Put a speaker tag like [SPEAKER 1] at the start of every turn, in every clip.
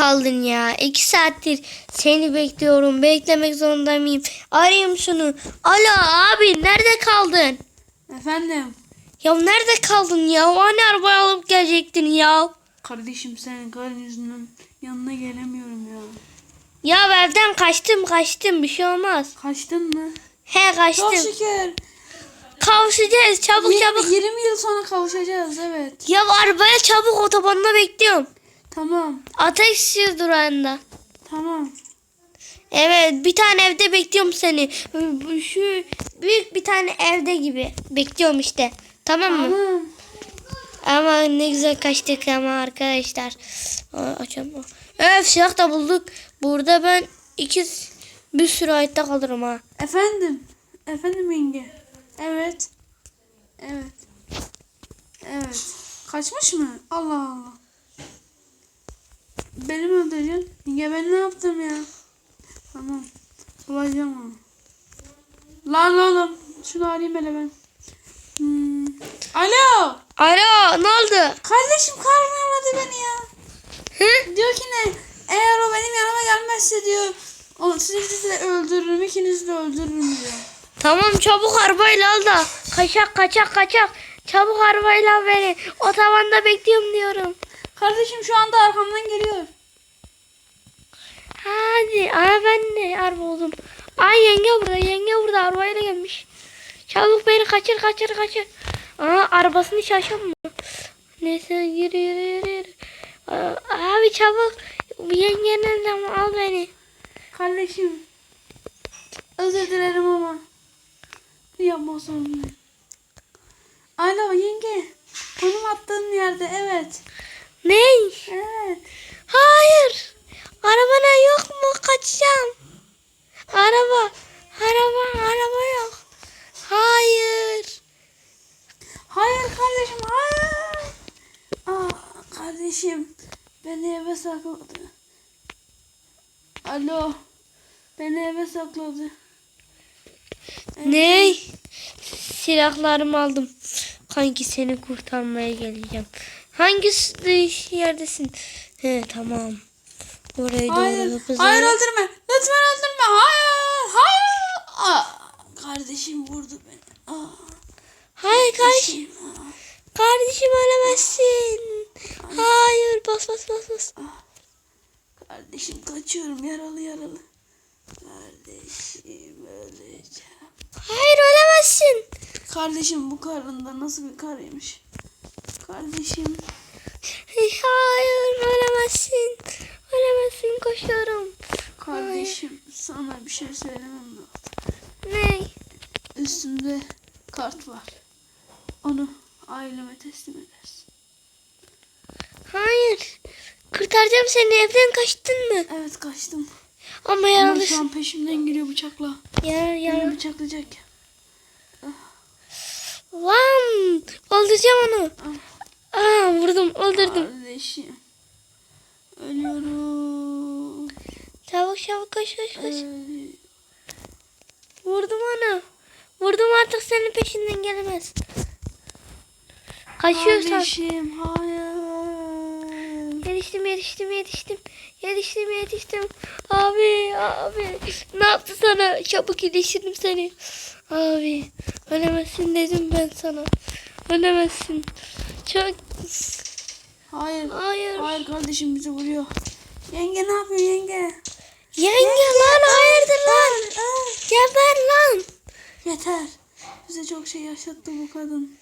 [SPEAKER 1] kaldın ya? İki saattir seni bekliyorum. Beklemek zorunda mıyım? Arayayım şunu. Alo abi nerede kaldın?
[SPEAKER 2] Efendim.
[SPEAKER 1] Ya nerede kaldın ya? Hani arabayı alıp gelecektin ya?
[SPEAKER 2] Kardeşim senin karın yüzünden yanına gelemiyorum ya.
[SPEAKER 1] Ya evden kaçtım kaçtım bir şey olmaz.
[SPEAKER 2] Kaçtın mı?
[SPEAKER 1] He
[SPEAKER 2] Çok
[SPEAKER 1] kaçtım.
[SPEAKER 2] şükür.
[SPEAKER 1] Kavuşacağız çabuk
[SPEAKER 2] Yirmi-
[SPEAKER 1] çabuk.
[SPEAKER 2] 20 yıl sonra kavuşacağız evet.
[SPEAKER 1] Ya arabaya çabuk otobanda bekliyorum.
[SPEAKER 2] Tamam.
[SPEAKER 1] Ateş durağında.
[SPEAKER 2] Tamam.
[SPEAKER 1] Evet bir tane evde bekliyorum seni. Şu büyük bir tane evde gibi bekliyorum işte. Tamam mı?
[SPEAKER 2] Tamam.
[SPEAKER 1] Ama ne güzel kaçtık ama arkadaşlar. Açamam. Evet silah da bulduk. Burada ben iki bir sürü hayatta kalırım ha.
[SPEAKER 2] Efendim. Efendim yenge. Evet. Evet. Evet. Kaçmış mı? Allah Allah. Beni mi öldüreceksin? Yenge ben ne yaptım ya? Tamam. Bulacağım onu. Lan oğlum. Şunu arayayım hele ben. Hmm. Alo.
[SPEAKER 1] Alo ne oldu?
[SPEAKER 2] Kardeşim karnım aradı beni ya.
[SPEAKER 1] Hı?
[SPEAKER 2] Diyor ki ne? Eğer o benim yanıma gelmezse diyor. O sizi de öldürürüm. ikinizi de öldürürüm diyor.
[SPEAKER 1] Tamam çabuk arabayla al da. Kaçak kaçak kaçak. Çabuk arabayla al beni. Otobanda bekliyorum diyorum.
[SPEAKER 2] Kardeşim şu anda arkamdan geliyor.
[SPEAKER 1] Hadi. Aa ben de araba oldum. Ay yenge burada. Yenge burada. Arabayla gelmiş. Çabuk beni kaçır kaçır kaçır. Aa arabasını şaşırma. Neyse yürü yürü yürü. yürü. Aa, abi çabuk. Yengenin elinden al beni.
[SPEAKER 2] Kardeşim. Özür dilerim ama. Yapma zorundayım. Alo yenge. Konum attığın yerde evet.
[SPEAKER 1] Ney?
[SPEAKER 2] Evet.
[SPEAKER 1] Hayır. Arabana yok mu? Kaçacağım. Araba. Araba. Araba yok. Hayır.
[SPEAKER 2] Hayır kardeşim hayır. Aa, kardeşim beni eve sakladı. Alo. Beni eve sakladı.
[SPEAKER 1] Ney? Silahlarımı aldım. Kanki seni kurtarmaya geleceğim. Hangi yerdesin? He tamam. Oraya
[SPEAKER 2] Hayır.
[SPEAKER 1] doğru hızlı.
[SPEAKER 2] Hayır öldürme. Lütfen öldürme. Hayır. Hayır. Aa, kardeşim vurdu beni. Aa,
[SPEAKER 1] Hayır kardeş.
[SPEAKER 2] kardeşim. Aa,
[SPEAKER 1] Kardeşim ölemezsin. Hayır bas bas bas bas.
[SPEAKER 2] kardeşim kaçıyorum yaralı yaralı. Kardeşim öleceğim.
[SPEAKER 1] Hayır.
[SPEAKER 2] Kardeşim bu karında nasıl bir karıymış? Kardeşim.
[SPEAKER 1] Hayır ölemezsin. Ölemezsin koşuyorum.
[SPEAKER 2] Kardeşim sana bir şey söylemem lazım.
[SPEAKER 1] Ne?
[SPEAKER 2] Üstümde kart var. Onu aileme teslim edersin.
[SPEAKER 1] Hayır. Kurtaracağım seni evden kaçtın mı?
[SPEAKER 2] Evet kaçtım.
[SPEAKER 1] Ama
[SPEAKER 2] Ama
[SPEAKER 1] yaralısın.
[SPEAKER 2] şu an peşimden geliyor bıçakla.
[SPEAKER 1] Yar,
[SPEAKER 2] Beni
[SPEAKER 1] yar.
[SPEAKER 2] bıçaklayacak.
[SPEAKER 1] Lan öldüreceğim onu. Aa vurdum öldürdüm.
[SPEAKER 2] Kardeşim. Ölüyorum.
[SPEAKER 1] Çabuk çabuk koş koş koş.
[SPEAKER 2] Ölüyorum.
[SPEAKER 1] Vurdum onu. Vurdum artık senin peşinden gelemez. Kaçıyorsan.
[SPEAKER 2] Kardeşim hayır.
[SPEAKER 1] Yetiştim yetiştim yetiştim. Yetiştim yetiştim. Abi abi. Ne yaptı sana? Çabuk yetiştirdim seni. Abi. Ölemezsin dedim ben sana. Ölemezsin. Çok.
[SPEAKER 2] Hayır.
[SPEAKER 1] Hayır.
[SPEAKER 2] Hayır kardeşim bizi vuruyor. Yenge ne yapıyor yenge?
[SPEAKER 1] Yenge lan hayırdır lan. Geber lan.
[SPEAKER 2] Yeter. Bize çok şey yaşattı bu kadın.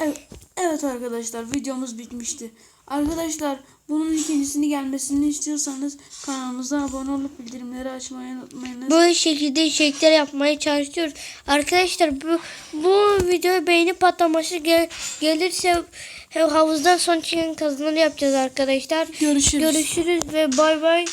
[SPEAKER 2] Evet, evet arkadaşlar videomuz bitmişti. Arkadaşlar bunun ikincisini gelmesini istiyorsanız kanalımıza abone olup bildirimleri açmayı unutmayınız.
[SPEAKER 1] Bu şekilde içerikler yapmaya çalışıyoruz. Arkadaşlar bu bu video beğeni patlaması gel, gelirse havuzdan son çıkan kazananı yapacağız arkadaşlar.
[SPEAKER 2] Görüşürüz.
[SPEAKER 1] Görüşürüz ve bay bay.